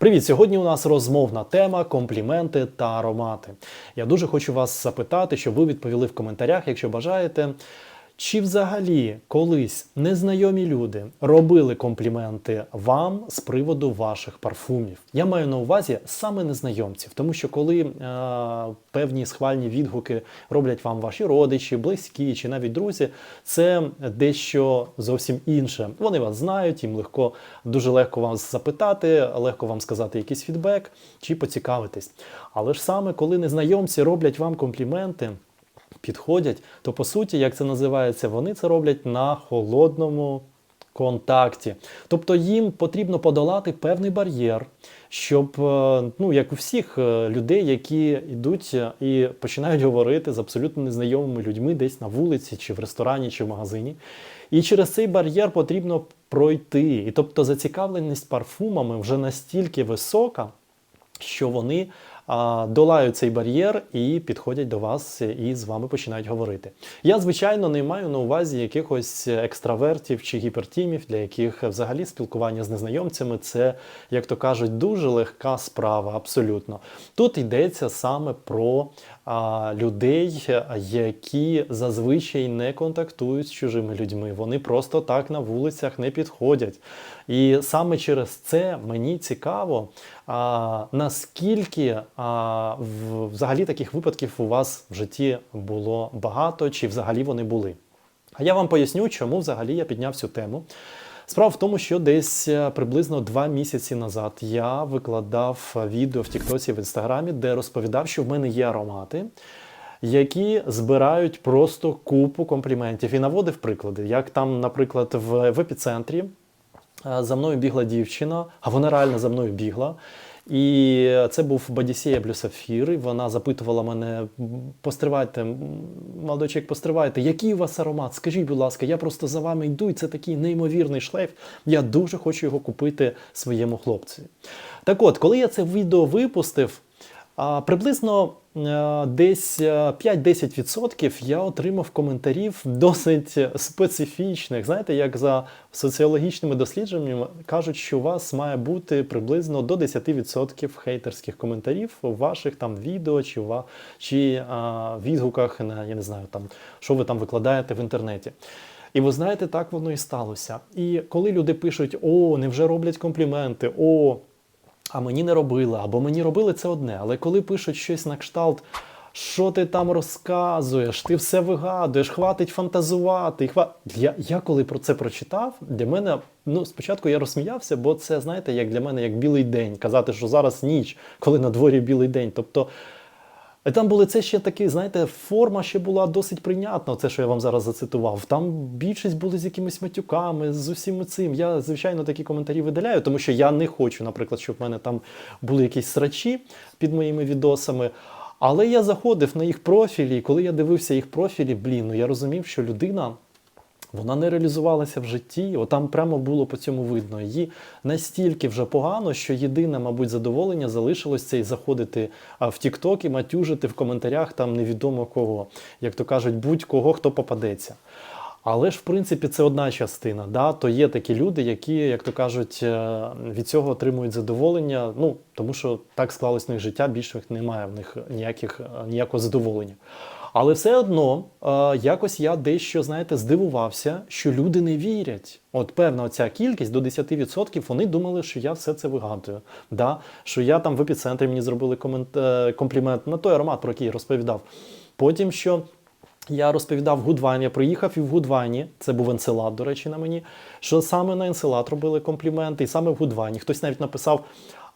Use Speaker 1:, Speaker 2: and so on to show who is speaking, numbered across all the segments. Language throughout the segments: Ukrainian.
Speaker 1: Привіт! Сьогодні у нас розмовна тема компліменти та аромати. Я дуже хочу вас запитати, щоб ви відповіли в коментарях, якщо бажаєте. Чи взагалі колись незнайомі люди робили компліменти вам з приводу ваших парфумів? Я маю на увазі саме незнайомців, тому що коли е, певні схвальні відгуки роблять вам ваші родичі, близькі чи навіть друзі, це дещо зовсім інше. Вони вас знають, їм легко дуже легко вас запитати, легко вам сказати якийсь фідбек чи поцікавитись. Але ж саме коли незнайомці роблять вам компліменти підходять, то по суті, як це називається, вони це роблять на холодному контакті. Тобто їм потрібно подолати певний бар'єр, щоб, е, ну як у всіх е, людей, які йдуть і починають говорити з абсолютно незнайомими людьми десь на вулиці, чи в ресторані, чи в магазині. І через цей бар'єр потрібно пройти. І тобто зацікавленість парфумами вже настільки висока, що вони долають цей бар'єр і підходять до вас і з вами починають говорити. Я, звичайно, не маю на увазі якихось екстравертів чи гіпертімів, для яких взагалі спілкування з незнайомцями це, як то кажуть, дуже легка справа, абсолютно. Тут йдеться саме про людей, які зазвичай не контактують з чужими людьми. Вони просто так на вулицях не підходять. І саме через це мені цікаво, а, наскільки а, взагалі таких випадків у вас в житті було багато, чи взагалі вони були. А я вам поясню, чому взагалі я підняв цю тему. Справа в тому, що десь е, приблизно два місяці назад я викладав відео в Тіктоці в Інстаграмі, де розповідав, що в мене є аромати, які збирають просто купу компліментів. І наводив приклади, як там, наприклад, в, в епіцентрі е, за мною бігла дівчина, а вона реально за мною бігла. І це був бадісія Блюсафір. і Вона запитувала мене: постривайте, молодочек, постривайте, який у вас аромат? Скажіть, будь ласка, я просто за вами йду, і це такий неймовірний шлейф. Я дуже хочу його купити своєму хлопцю. Так от, коли я це відео випустив, приблизно е, десь е, 5-10% я отримав коментарів досить специфічних. Знаєте, як за соціологічними дослідженнями кажуть, що у вас має бути приблизно до 10% хейтерських коментарів у ваших там відео чи, ва- чи а, відгуках на я не знаю, там що ви там викладаєте в інтернеті. І ви знаєте, так воно і сталося. І коли люди пишуть: О, невже роблять компліменти, о, а мені не робили, або мені робили це одне. Але коли пишуть щось на кшталт, що ти там розказуєш, ти все вигадуєш, хватить фантазувати. Хва... Я, я коли про це прочитав, для мене ну, спочатку я розсміявся, бо це, знаєте, як для мене як білий день. Казати, що зараз ніч, коли на дворі білий день. Тобто. І там були це ще такі, знаєте, форма ще була досить прийнятна, це, що я вам зараз зацитував. Там більшість були з якимись матюками, з усім цим. Я, звичайно, такі коментарі видаляю, тому що я не хочу, наприклад, щоб в мене там були якісь срачі під моїми відосами. Але я заходив на їх профілі, і коли я дивився їх профілі, блін, ну я розумів, що людина. Вона не реалізувалася в житті, От там прямо було по цьому видно. Її настільки вже погано, що єдине, мабуть, задоволення залишилось це і заходити в TikTok і матюжити в коментарях там невідомо кого, як то кажуть, будь-кого, хто попадеться. Але ж, в принципі, це одна частина. Да? То є такі люди, які, як то кажуть, е, від цього отримують задоволення, ну тому що так склалось в них життя, більше немає в них ніяких, е, ніякого задоволення. Але все одно е, якось я дещо, знаєте, здивувався, що люди не вірять. От певна оця кількість до 10% вони думали, що я все це вигадую. Да? Що я там в епіцентрі мені зробили комент, е, комплімент на той аромат, про який я розповідав. Потім що. Я розповідав в Гудвайні, я приїхав і в Гудвайні, це був енцелад, до речі, на мені, що саме на енцелад робили компліменти, і саме в Гудвайні. Хтось навіть написав: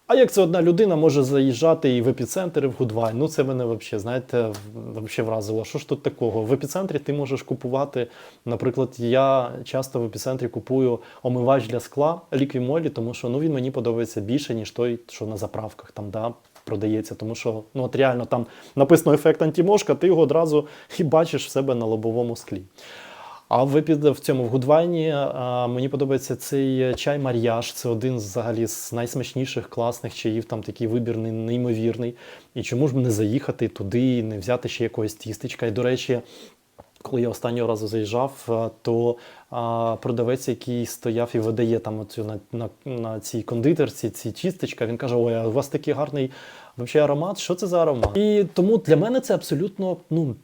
Speaker 1: а як це одна людина може заїжджати і в епіцентр, і в Гудвайн? Ну це мене взагалі, знаєте, взагалі вразило. Що ж тут такого? В епіцентрі ти можеш купувати. Наприклад, я часто в епіцентрі купую омивач для скла ліквімолі, тому що ну він мені подобається більше, ніж той, що на заправках там да, продається. Тому що ну от реально там написано ефект антимошка, ти його одразу і бачиш в себе на лобовому склі. А в, під в цьому в Гудвайні а, мені подобається цей чай Мар'яж. Це один взагалі з найсмачніших класних чаїв, там такий вибірний, неймовірний. І чому ж не заїхати туди не взяти ще якогось тістечка? І до речі, коли я останнього разу заїжджав, е, то а, продавець, який стояв і видає там оцю на, на, на цій кондитерці, ці чисточка, він каже: Ой, а у вас такий гарний взагалі аромат. Що це за аромат? І тому для мене це абсолютно ну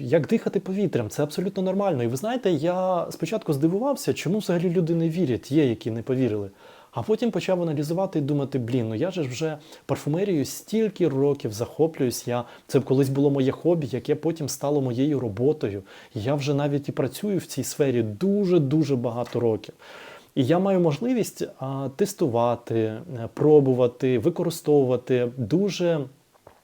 Speaker 1: як дихати повітрям, це абсолютно нормально. І ви знаєте, я спочатку здивувався, чому взагалі люди не вірять, є, які не повірили. А потім почав аналізувати і думати: блін, ну я же вже парфумерією стільки років захоплююсь. Я це колись було моє хобі, яке потім стало моєю роботою. Я вже навіть і працюю в цій сфері дуже дуже багато років. І я маю можливість а, тестувати, е, пробувати, використовувати дуже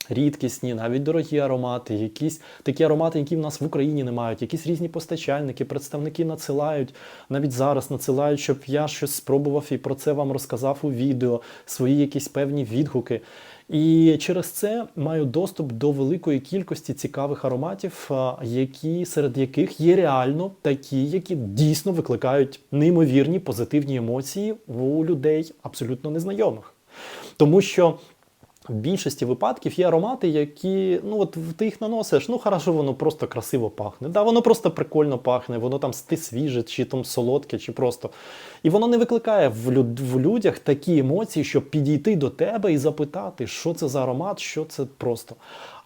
Speaker 1: рідкісні, навіть дорогі аромати, якісь такі аромати, які в нас в Україні не мають, якісь різні постачальники, представники надсилають, навіть зараз надсилають, щоб я щось спробував і про це вам розказав у відео, свої якісь певні відгуки. І через це маю доступ до великої кількості цікавих ароматів, які серед яких є реально такі, які дійсно викликають неймовірні позитивні емоції у людей абсолютно незнайомих. Тому що в більшості випадків є аромати, які ну от ти їх наносиш, ну хорошо, воно просто красиво пахне. Да, воно просто прикольно пахне, воно там свіже, чи там солодке, чи просто. І воно не викликає в, люд, в людях такі емоції, щоб підійти до тебе і запитати, що це за аромат, що це просто.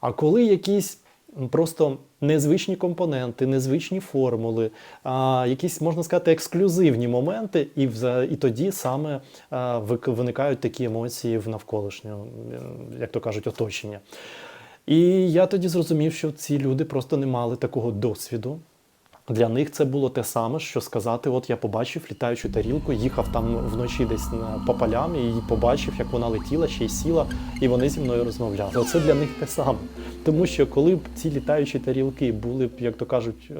Speaker 1: А коли якісь просто незвичні компоненти, незвичні формули, а, якісь, можна сказати, ексклюзивні моменти, і, і тоді саме а, виникають такі емоції в навколишнього, як то кажуть, оточення. І я тоді зрозумів, що ці люди просто не мали такого досвіду. Для них це було те саме, що сказати: от я побачив літаючу тарілку, їхав там вночі десь по полям і побачив, як вона летіла, ще й сіла, і вони зі мною розмовляли. Оце для них те саме. Тому що коли б ці літаючі тарілки були б, як то кажуть, е,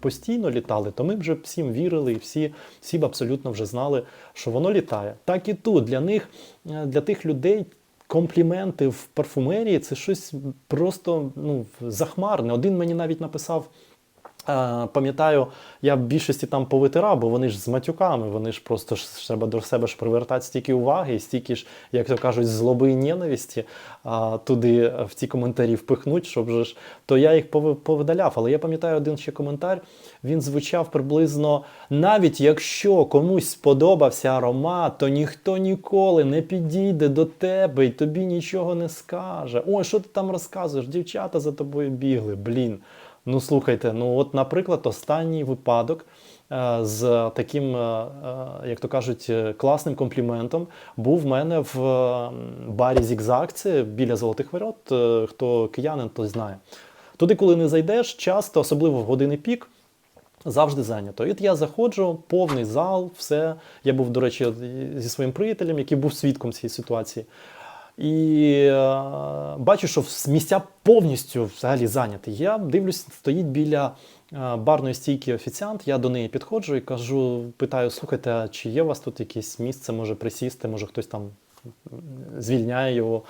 Speaker 1: постійно літали, то ми б вже всім вірили, і всі, всі б абсолютно вже знали, що воно літає. Так і тут для них, е, для тих людей. Компліменти в парфумерії це щось просто ну, захмарне. Один мені навіть написав. Е, Пам'ятаю, я в більшості там повитирав, бо вони ж з матюками, вони ж просто ж треба до себе ж привертати стільки уваги, стільки ж, як то кажуть, злоби і ненависті а, туди е, в ці коментарі впихнуть, щоб же ж. То я їх повидаляв. Але я пам'ятаю один ще коментар. Він звучав приблизно: навіть якщо комусь сподобався аромат, то ніхто ніколи не підійде до тебе і тобі нічого не скаже. Ой, що ти там розказуєш? Дівчата за тобою бігли. Блін. Ну, слухайте, ну от, наприклад, останній випадок е, з таким, е, е, як то кажуть, класним компліментом був в мене в барі Зігзаг, це біля Золотих Ворот. Хто киянин, той знає. Туди, коли не зайдеш, часто, особливо в години пік, завжди зайнято. І я заходжу, повний зал, все. Я був, до речі, зі своїм приятелем, який був свідком цієї ситуації. І е, бачу, що місця повністю взагалі зайняті. Я дивлюсь, стоїть біля е, барної стійки офіціант. Я до неї підходжу і кажу, питаю: слухайте, а чи є у вас тут якесь місце, може присісти, може хтось там звільняє його.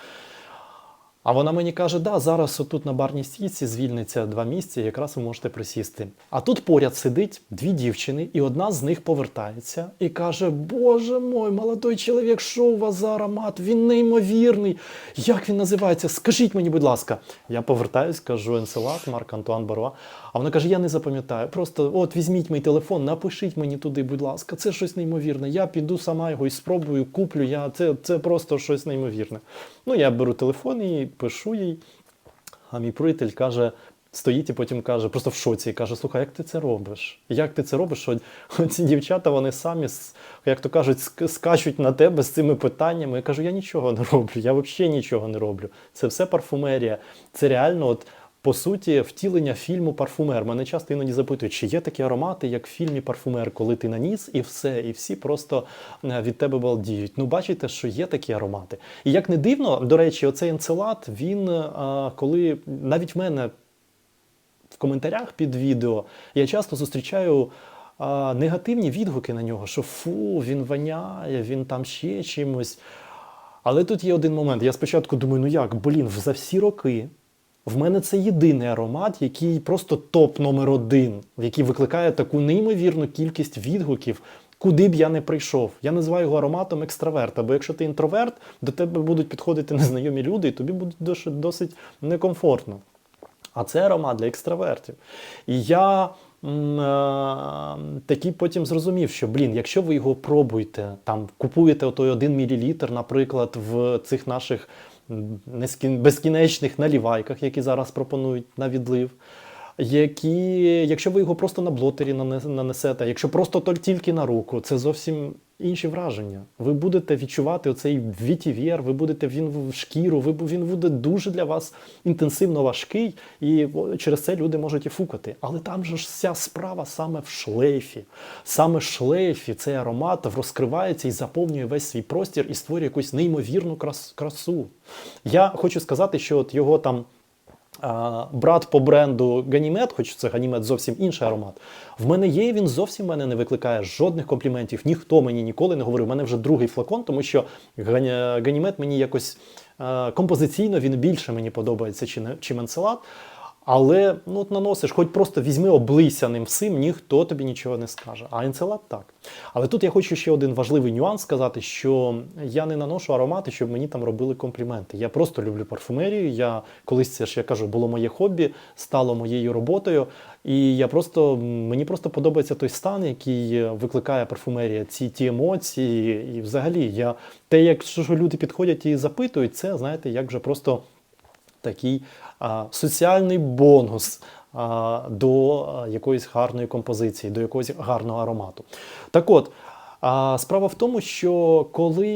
Speaker 1: А вона мені каже: да, зараз отут на барній стійці звільниться два місця, якраз ви можете присісти. А тут поряд сидить дві дівчини, і одна з них повертається і каже: Боже мой, молодой чоловік, що у вас за аромат? Він неймовірний. Як він називається? Скажіть мені, будь ласка. Я повертаюсь, кажу Енселат, Марк Антуан Баруа. А вона каже: Я не запам'ятаю. Просто от візьміть мій телефон, напишіть мені туди, будь ласка. Це щось неймовірне. Я піду сама його і спробую, куплю. Я це, це просто щось неймовірне. Ну, я беру телефон і пишу їй. А мій приятель каже. Стоїть і потім каже, просто в шоці, і каже: слухай, як ти це робиш? Як ти це робиш? Що ці дівчата вони самі, як то кажуть, скачуть на тебе з цими питаннями. Я кажу, я нічого не роблю, я взагалі нічого не роблю. Це все парфумерія. Це реально, от по суті, втілення фільму Парфумер. Мене часто іноді запитують, чи є такі аромати, як в фільмі Парфумер, коли ти наніс і все, і всі просто е, від тебе балдіють. Ну, бачите, що є такі аромати. І як не дивно, до речі, оцей енцелат, він е, коли навіть в мене в коментарях під відео я часто зустрічаю а, негативні відгуки на нього, що фу, він воняє, він там ще чимось. Але тут є один момент. Я спочатку думаю, ну як, блін, за всі роки в мене це єдиний аромат, який просто топ номер один, який викликає таку неймовірну кількість відгуків. Куди б я не прийшов, я називаю його ароматом екстраверта. Бо якщо ти інтроверт, до тебе будуть підходити незнайомі люди, і тобі буде досить, некомфортно. А це аромат для екстравертів. І я е, такий потім зрозумів, що блін, якщо ви його пробуєте, там купуєте отой 1 мл, наприклад, в цих наших безкінечних налівайках, які зараз пропонують на відлив. Які, якщо ви його просто на блотері нане- нанесете, якщо просто тільки на руку, це зовсім інші враження. Ви будете відчувати оцей вітівєр, ви будете він в шкіру, ви, він буде дуже для вас інтенсивно важкий, і через це люди можуть і фукати. Але там же ж вся справа саме в шлейфі. Саме шлейфі цей аромат розкривається і заповнює весь свій простір і створює якусь неймовірну крас- красу. Я хочу сказати, що от його там. Брат по бренду Ганімед, хоч це Ганімед зовсім інший аромат. В мене є, він зовсім мене не викликає жодних компліментів. Ніхто мені ніколи не говорив. У мене вже другий флакон, тому що Ганімед мені якось композиційно він більше мені подобається, чи не- чим Енцелад. Але ну, от наносиш, хоч просто візьми облийся ним всім, ніхто тобі нічого не скаже. А енцелад так. Але тут я хочу ще один важливий нюанс сказати, що я не наношу аромати, щоб мені там робили компліменти. Я просто люблю парфумерію. Я колись це ж я кажу, було моє хобі, стало моєю роботою. І я просто мені просто подобається той стан, який викликає парфумерія, ці ті емоції. І взагалі я те, як що люди підходять і запитують, це знаєте, як вже просто такий соціальний бонус до якоїсь гарної композиції, до якогось гарного аромату. Так от. Справа в тому, що коли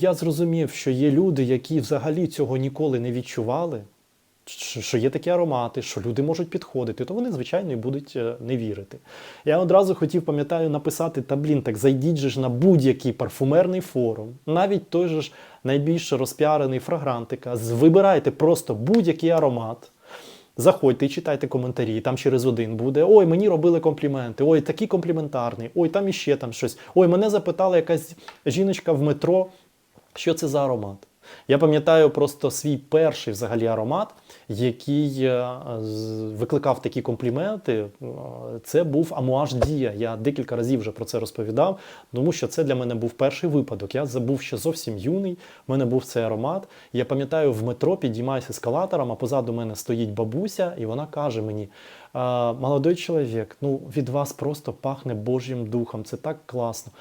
Speaker 1: я зрозумів, що є люди, які взагалі цього ніколи не відчували, що є такі аромати, що люди можуть підходити, то вони, звичайно, і будуть е, не вірити. Я одразу хотів, пам'ятаю, написати: та блін, так зайдіть же ж на будь-який парфумерний форум, навіть той же ж найбільш розпіарений фрагрантика, вибирайте просто будь-який аромат. Заходьте і читайте коментарі, там через один буде. Ой, мені робили компліменти, ой, такий компліментарний, ой, там іще там щось. Ой, мене запитала якась жіночка в метро, що це за аромат. Я пам'ятаю просто свій перший взагалі аромат, який е, викликав такі компліменти. Е, Це був Амуаж Дія. Я декілька разів вже про це розповідав, тому що це для мене був перший випадок. Я забув ще зовсім юний. в мене був цей аромат. Я пам'ятаю, в метро підіймаюся ескалатором, а позаду мене стоїть бабуся, і вона каже мені: «А, молодой чоловік, ну від вас просто пахне Божим духом. Це так класно.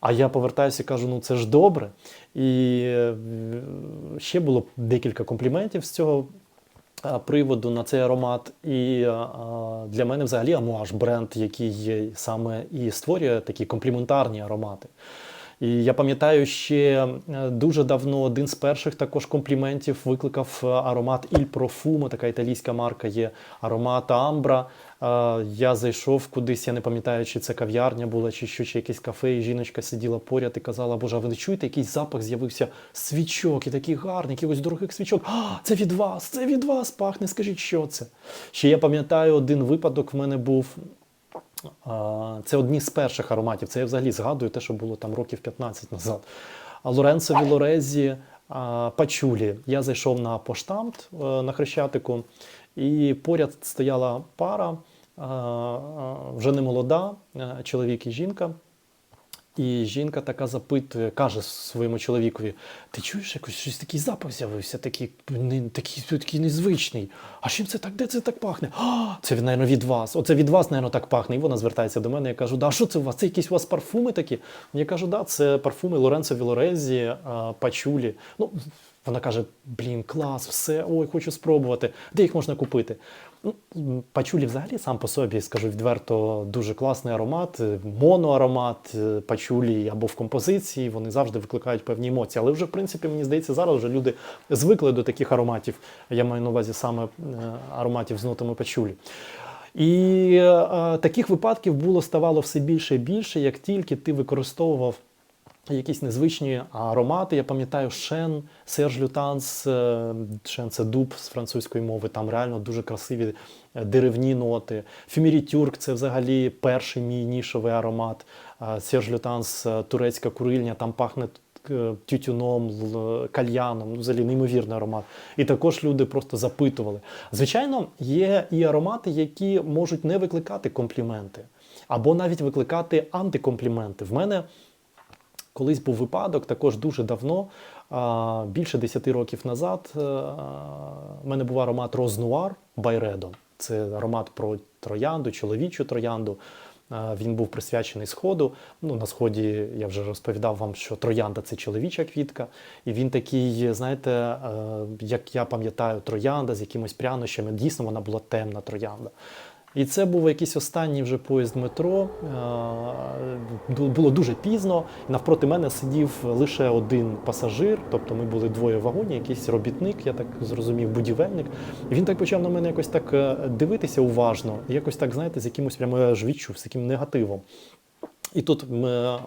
Speaker 1: А я повертаюся і кажу: ну це ж добре. І е, ще було декілька компліментів з цього приводу на цей аромат. І для мене взагалі Амуаж бренд, який саме і створює такі компліментарні аромати. І я пам'ятаю, ще е, дуже давно один з перших також компліментів викликав е, аромат Il Profumo, така італійська марка є аромат Амбра. Е, Я зайшов кудись, я не пам'ятаю, чи це кав'ярня була, чи що, чи якесь кафе, і жіночка сиділа поряд і казала, Боже, ви не чуєте, якийсь запах з'явився свічок, і такий гарний, якихось дорогих свічок. А, це від вас, це від вас пахне, скажіть, що це? Ще я пам'ятаю, один випадок в мене був. Це одні з перших ароматів. Це я взагалі згадую те, що було там років 15 назад. А Лоренцо Вілорезі Пачулі. Я зайшов на поштамт е, на Хрещатику, і поряд стояла пара, вже не молода, е, чоловік і жінка. І жінка така запитує, каже своєму чоловікові: ти чуєш якось щось такий запах з'явився, такий, не, такий, такий незвичний. А чим це так? Де це так пахне? А, це, мабуть, від вас. Оце від вас, мабуть, так пахне. І вона звертається до мене. Я кажу, да, що це у вас? Це якісь у вас парфуми такі? Я кажу, да, це парфуми Лоренцо Вілорезі, Пачулі. Ну, вона каже: блін, клас, все, ой, хочу спробувати. Де їх можна купити? Ну, Пачулі взагалі сам по собі, скажу відверто, дуже класний аромат, е, моноаромат е, пачулі або в композиції, вони завжди викликають певні емоції. Але вже, в принципі, мені здається, зараз вже люди звикли до таких ароматів. Я маю на увазі саме е, ароматів з нотами пачулі. І е, таких випадків було ставало все більше і більше, як тільки ти використовував якісь незвичні аромати. Я пам'ятаю Шен, Серж Лютанс, Шен це дуб з французької мови, там реально дуже красиві е, деревні ноти. Фімірі Тюрк це взагалі перший мій нішовий аромат. Серж Лютанс, е, турецька курильня, там пахне е, тютюном, кальяном, ну, взагалі неймовірний аромат. І також люди просто запитували. Звичайно, є і аромати, які можуть не викликати компліменти, або навіть викликати антикомпліменти. В мене Колись був випадок, також дуже давно, більше 10 років назад, е, в мене був аромат Рознуар Байредо. Це аромат про троянду, чоловічу троянду. Е, Він був присвячений сходу. Ну, на сході я вже розповідав вам, що троянда це чоловіча квітка. І він такий, знаєте, е, як я пам'ятаю, троянда з якимось прянощами. Дійсно, вона була темна троянда. І це був якийсь останній вже поїзд метро. Е, Було дуже пізно. Навпроти мене сидів лише один пасажир, тобто ми були двоє в вагоні, якийсь робітник, я так зрозумів, будівельник. І він так почав на мене якось так е, дивитися уважно, якось так, знаєте, з якимось прямо я ж відчув, з яким негативом. І тут м, е,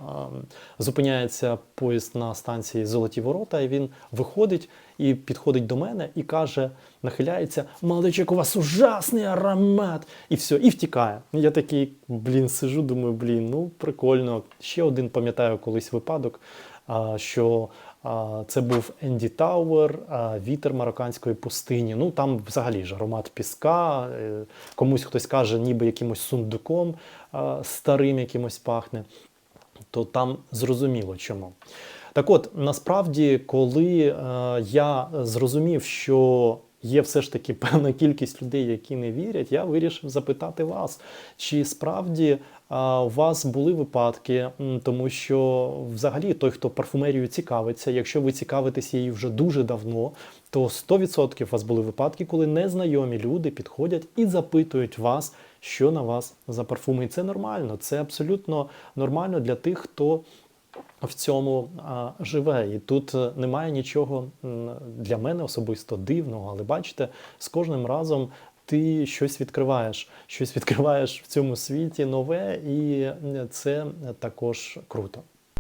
Speaker 1: зупиняється поїзд на станції Золоті Ворота, і він виходить і підходить до мене і каже, нахиляється: Молодичок, у вас ужасний аромат! І все, і втікає. Я такий, блін, сижу, думаю, блін, ну прикольно. Ще один пам'ятаю колись випадок, що це був Енді Тауер, вітер марокканської пустині. Ну там взагалі ж аромат піска. е, Комусь хтось каже, ніби якимось сундуком старим якимось пахне, то там зрозуміло чому. Так от, насправді, коли е, я зрозумів, що є все ж таки певна кількість людей, які не вірять, я вирішив запитати вас, чи справді а, у вас були випадки, тому що взагалі той, хто парфумерією цікавиться, якщо ви цікавитесь її вже дуже давно, то 100% у вас були випадки, коли незнайомі люди підходять і запитують вас, що на вас за парфуми. І це нормально, це абсолютно нормально для тих, хто в цьому живе. І тут е, немає нічого для мене особисто дивного, але бачите, з кожним разом ти щось відкриваєш, щось відкриваєш в цьому світі нове, і це також круто.